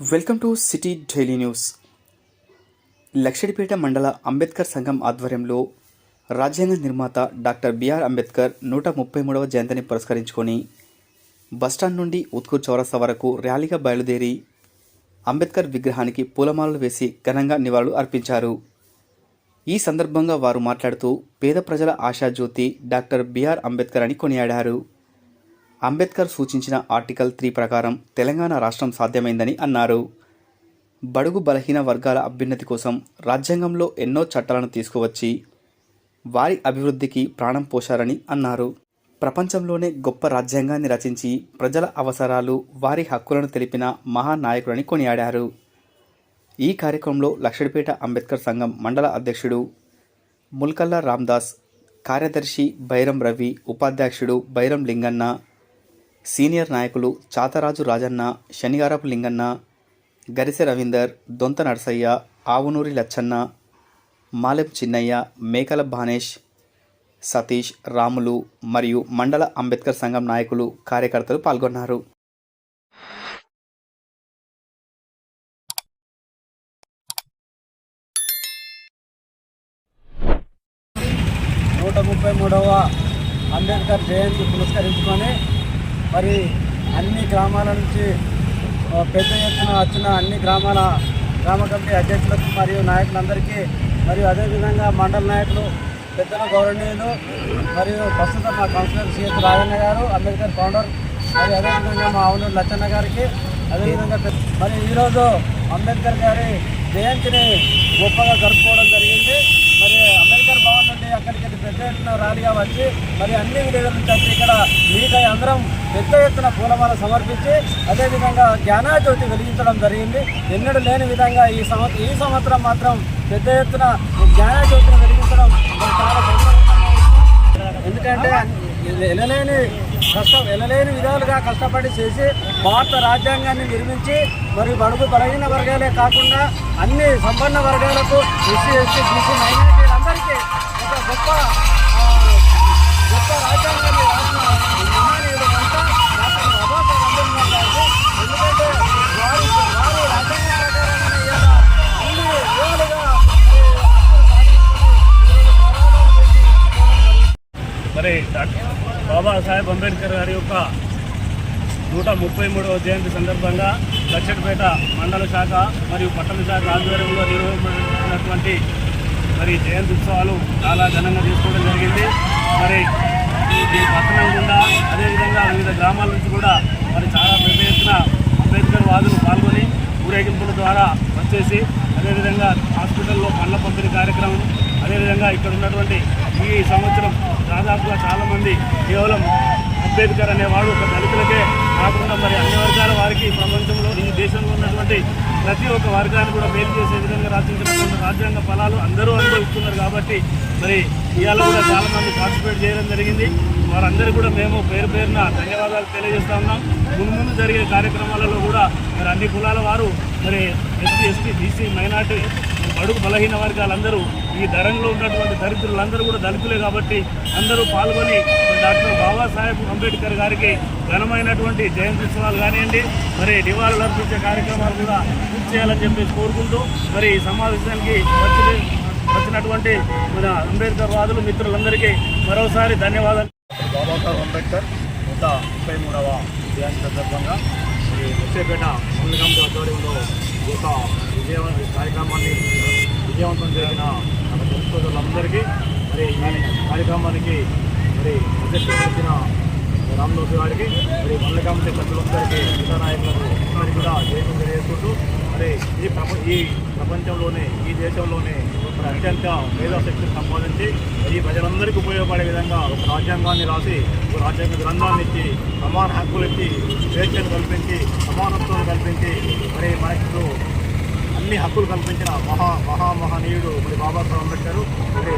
Welcome to city daily news. Luxettipet మండల అంబేద్కర్ సంఘం ఆధ్వర్యంలో రాజ్యాంగ నిర్మాత డాక్టర్ బిఆర్ అంబేద్కర్ నూట ముప్పై మూడవ జయంతిని పురస్కరించుకొని బస్టాండ్ నుండి ఉత్కూర్ చౌరస్తా వరకు ర్యాలీగా బయలుదేరి అంబేద్కర్ విగ్రహానికి పూలమాలలు వేసి ఘనంగా నివాళులు అర్పించారు. ఈ సందర్భంగా వారు మాట్లాడుతూ పేద ప్రజల ఆశాజ్యోతి డాక్టర్ బిఆర్ అంబేద్కర్ అని కొనియాడారు. అంబేద్కర్ సూచించిన ఆర్టికల్ త్రీ ప్రకారం తెలంగాణ రాష్ట్రం సాధ్యమైందని అన్నారు. బడుగు బలహీన వర్గాల అభ్యున్నతి కోసం రాజ్యాంగంలో ఎన్నో చట్టాలను తీసుకువచ్చి వారి అభివృద్ధికి ప్రాణం పోశారని అన్నారు. ప్రపంచంలోనే గొప్ప రాజ్యాంగాన్ని రచించి ప్రజల అవసరాలు వారి హక్కులను తెలిపిన మహానాయకుడని కొనియాడారు. ఈ కార్యక్రమంలో లక్షడిపేట అంబేద్కర్ సంఘం మండల అధ్యక్షుడు ముల్కల్లా రామ్దాస్ కార్యదర్శి బైరం రవి ఉపాధ్యక్షుడు బైరం లింగన్న సీనియర్ నాయకులు చాతరాజు రాజన్న శనిగారపు లింగన్న గరిసె రవీందర్ దొంత నరసయ్య ఆవునూరి లచ్చన్న మాలెం చిన్నయ్య మేకల భానేష్ సతీష్ రాములు మరియు మండల అంబేద్కర్ సంఘం నాయకులు కార్యకర్తలు పాల్గొన్నారు. నూట ముప్పై మూడవ అంబేద్కర్ జయంతి పురస్కరించుకొని మరి అన్ని గ్రామాల నుంచి పెద్ద ఎత్తున వచ్చిన అన్ని గ్రామాల గ్రామ కమిటీ అధ్యక్షులకు మరియు నాయకులందరికీ మరియు అదేవిధంగా మండల నాయకులు పెద్దల గౌరవనీయులు మరియు ప్రస్తుతం మా కౌన్సిలర్ సిఎస్ రాజన్న గారు అంబేద్కర్ ఫౌండర్ మరి అదేవిధంగా మా అవును లచ్చన్న గారికి అదేవిధంగా మరి ఈరోజు అంబేద్కర్ గారి జయంతిని గొప్పగా జరుపుకోవడం జరిగింది. మరి అంబేద్కర్ భవన్ నుండి అక్కడికి వెళ్ళి పెద్ద ఎత్తున ర్యాలీగా వచ్చి మరి అన్ని విలేజ్ల నుంచి వచ్చి ఇక్కడ మిగతా అందరం పెద్ద ఎత్తున పూలమాల సమర్పించి అదేవిధంగా జ్ఞానాజ్యోతి వెలిగించడం జరిగింది. ఎన్నడూ లేని విధంగా ఈ సంవత్సరం ఈ సంవత్సరం మాత్రం పెద్ద ఎత్తున జ్ఞానాజ్యోతిని వెలిగించడం చాలా ఎందుకంటే వెళ్ళలేని కష్టం వెళ్ళలేని విధాలుగా కష్టపడి చేసి భారత రాజ్యాంగాన్ని నిర్మించి మరి బడుగు బలహీన వర్గాలే కాకుండా అన్ని సంపన్న వర్గాలకు ఎస్సీ ఎస్టీ బీసీ మైనార్టీ గొప్ప గొప్ప రాజ్యాంగాన్ని రాసిన డాక్టర్ బాబాసాహెబ్ అంబేద్కర్ ఎందుకంటే వారు వారు రాజ్యాంగం ప్రకారంగానే అన్ని విధాలుగా మరి డాక్టర్ బాబాసాహెబ్ అంబేద్కర్ గారి యొక్క నూట ముప్పై మూడవ జయంతి సందర్భంగా లక్షపేట మండల శాఖ మరియు పట్టణ శాఖ ఆధ్వర్యంలో నిర్వహించినటువంటి మరి జయంతి ఉత్సవాలు చాలా ఘనంగా తీసుకోవడం జరిగింది. మరి ఈ పట్టణం గుండా అదేవిధంగా వివిధ గ్రామాల నుంచి కూడా మరి చాలా పెద్ద ఎత్తున అంబేద్కర్ వాదులు పాల్గొని ఊరేగింపుల ద్వారా వచ్చేసి అదేవిధంగా హాస్పిటల్లో పండ్ల పంపిణీ కార్యక్రమం అదేవిధంగా ఇక్కడ ఉన్నటువంటి ఈ సంవత్సరం దాదాపుగా చాలామంది కేవలం అంబేద్కర్ అనేవాడు ఒక దళితులకే కాకుండా మరి అన్ని వర్గాల వారికి ప్రపంచంలో ఈ దేశంలో ఉన్నటువంటి ప్రతి ఒక్క వర్గాన్ని కూడా మేలు చేసే విధంగా రచించినటువంటి రాజ్యాంగ ఫలాలు అందరూ అనుభవిస్తున్నారు కాబట్టి మరి ఇవాళ కూడా చాలామంది పార్టిసిపేట్ చేయడం జరిగింది. వారందరూ కూడా మేము పేరు పేరున ధన్యవాదాలు తెలియజేస్తా ఉన్నాం. ముందు ముందు జరిగే కార్యక్రమాలలో కూడా మరి అన్ని కులాల వారు మరి ఎస్సీ ఎస్టీ బీసీ మైనార్టీ బడుగు బలహీన వర్గాలందరూ ఈ ధరంలో ఉన్నటువంటి దరిద్రులందరూ కూడా దళితులే కాబట్టి అందరూ పాల్గొని డాక్టర్ బాబాసాహెబ్ అంబేద్కర్ గారికి ఘనమైనటువంటి జయంత్యుత్సవాలు కానివ్వండి మరి నివాళులు అర్పించే కార్యక్రమాలు కూడా పూర్తి చేయాలని చెప్పేసి కోరుకుంటూ మరి ఈ సమావేశానికి వచ్చి వచ్చినటువంటి మన అంబేద్కర్ వాదులు మిత్రులందరికీ మరోసారి ధన్యవాదాలు. బాబాసాహెబ్ అంబేద్కర్ నూట ముప్పై మూడవ జయంతి సందర్భంగా ఈ ముచ్చేపేట ముల్లిగంప ఆధ్వర్యంలో ఒక విజయవ కార్యక్రమాన్ని విజయవంతం చేసిన మన తెలుసుకోదలందరికీ మరి ఈ కార్యక్రమానికి మరి అధ్యక్షత రామదోస్ గారికి మరి ముల్లిగంప సభ్యులందరికీ ఇతర నాయకులకు అందరికీ కూడా జయకం తెలియజేసుకుంటూ మరి ఈ ప్రప ఈ ప్రపంచంలోనే ఈ దేశంలోనే మరి అత్యంత మేధాశక్తిని సంపాదించి ఈ ప్రజలందరికీ ఉపయోగపడే విధంగా ఒక రాజ్యాంగాన్ని రాసి ఒక రాజ్యాంగ గ్రంథాన్ని ఇచ్చి సమాన హక్కులు ఇచ్చి స్వేచ్ఛను కల్పించి సమానత్వం కల్పించి మరి మనకు అన్ని హక్కులు కల్పించిన మహా మహామహనీయుడు మరి బాబాసాహెబ్ అంబేద్కర్. మరి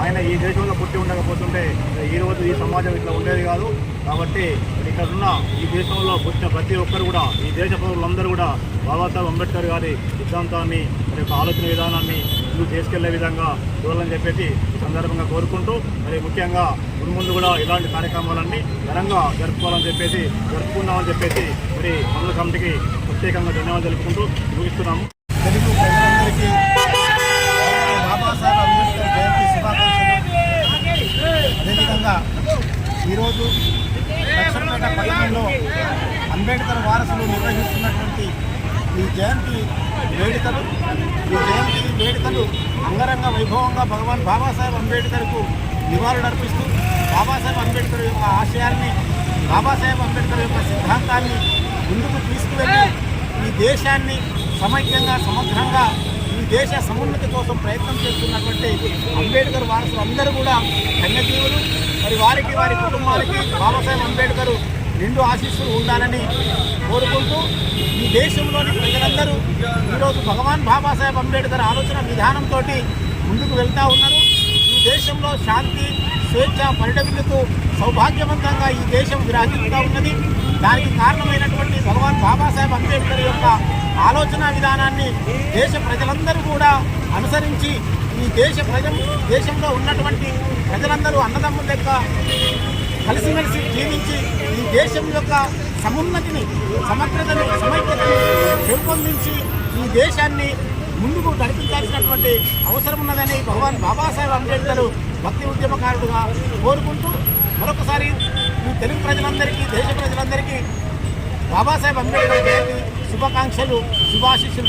ఆయన ఈ దేశంలో పుట్టి ఉండకపోతుంటే ఈరోజు ఈ రోజు ఈ సమాజం ఇట్లా ఉండేది కాదు. కాబట్టి ఇక్కడున్న ఇక్కడ ఉన్న ఈ దేశంలో పుట్టిన ప్రతి ఒక్కరు కూడా ఈ దేశ పౌరులందరూ కూడా బాబాసాహెబ్ అంబేద్కర్ గారి సిద్ధాంతాన్ని మరి యొక్క ఆలోచన విధానాన్ని ముందుకు తీసుకెళ్ళే విధంగా చూడాలని చెప్పేసి ఈ సందర్భంగా కోరుకుంటూ మరి ముఖ్యంగా ముందు ముందు కూడా ఇలాంటి కార్యక్రమాలన్నీ ఘనంగా జరుపుకోవాలని చెప్పేసి జరుపుకుందామని చెప్పేసి మరి పనుల కమిటీకి ప్రత్యేకంగా ధన్యవాదాలు తెలుపుకుంటూ ముగిస్తున్నాము. తెలుగు ప్రజలందరికీ బాబాసాహెబ్ అంబేద్కర్ జయంతి శుభాకాంక్షలు. అదేవిధంగా ఈరోజు లక్ష్మీపేట పట్టణంలో అంబేద్కర్ వారసులు నిర్వహిస్తున్నటువంటి ఈ జయంతి వేడుకలు ఈ జయంతి వేడుకలు అంగరంగ వైభవంగా భగవాన్ బాబాసాహెబ్ అంబేద్కర్కు నివాళులర్పిస్తూ బాబాసాహెబ్ అంబేద్కర్ యొక్క ఆశయాల్ని బాబాసాహెబ్ అంబేద్కర్ యొక్క సిద్ధాంతాన్ని ముందుకు తీసుకువెళ్ళి ఈ దేశాన్ని సమైక్యంగా సమగ్రంగా ఈ దేశ సమున్నతి కోసం ప్రయత్నం చేస్తున్నటువంటి అంబేద్కర్ వారసులు అందరూ కూడా కన్యజీవులు మరి వారికి వారి కుటుంబాలకి బాబాసాహెబ్ అంబేద్కర్ నిండు ఆశీస్సులు ఉండాలని కోరుకుంటూ ఈ దేశంలోని ప్రజలందరూ ఈరోజు భగవాన్ బాబాసాహెబ్ అంబేద్కర్ ఆలోచన విధానంతో ముందుకు వెళ్తూ ఉన్నారు. ఈ దేశంలో శాంతి స్వేచ్ఛ పరిడమిల్లుతూ సౌభాగ్యవంతంగా ఈ దేశం విరాజిస్తూ ఉన్నది. దానికి కారణమైనటువంటి భగవాన్ బాబాసాహెబ్ అంబేద్కర్ యొక్క ఆలోచన విధానాన్ని దేశ ప్రజలందరూ కూడా అనుసరించి ఈ దేశ ప్రజ దేశంలో ఉన్నటువంటి ప్రజలందరూ అన్నదమ్ముల యొక్క కలిసిమెలిసి జీవించి ఈ దేశం యొక్క సమున్నతిని సమగ్రతని సమైక్యతను పెంపొందించి ఈ దేశాన్ని ముందుకు నడిపించాల్సినటువంటి అవసరం ఉన్నదని భగవాన్ బాబాసాహెబ్ అంబేద్కర్ భక్తి ఉద్యమకారుడుగా కోరుకుంటూ మరొకసారి ఈ తెలుగు ప్రజలందరికీ దేశ ప్రజలందరికీ బాబాసాహెబ్ అంబేద్కర్ జయంతి శుభాకాంక్షలు శుభాశిస్సులు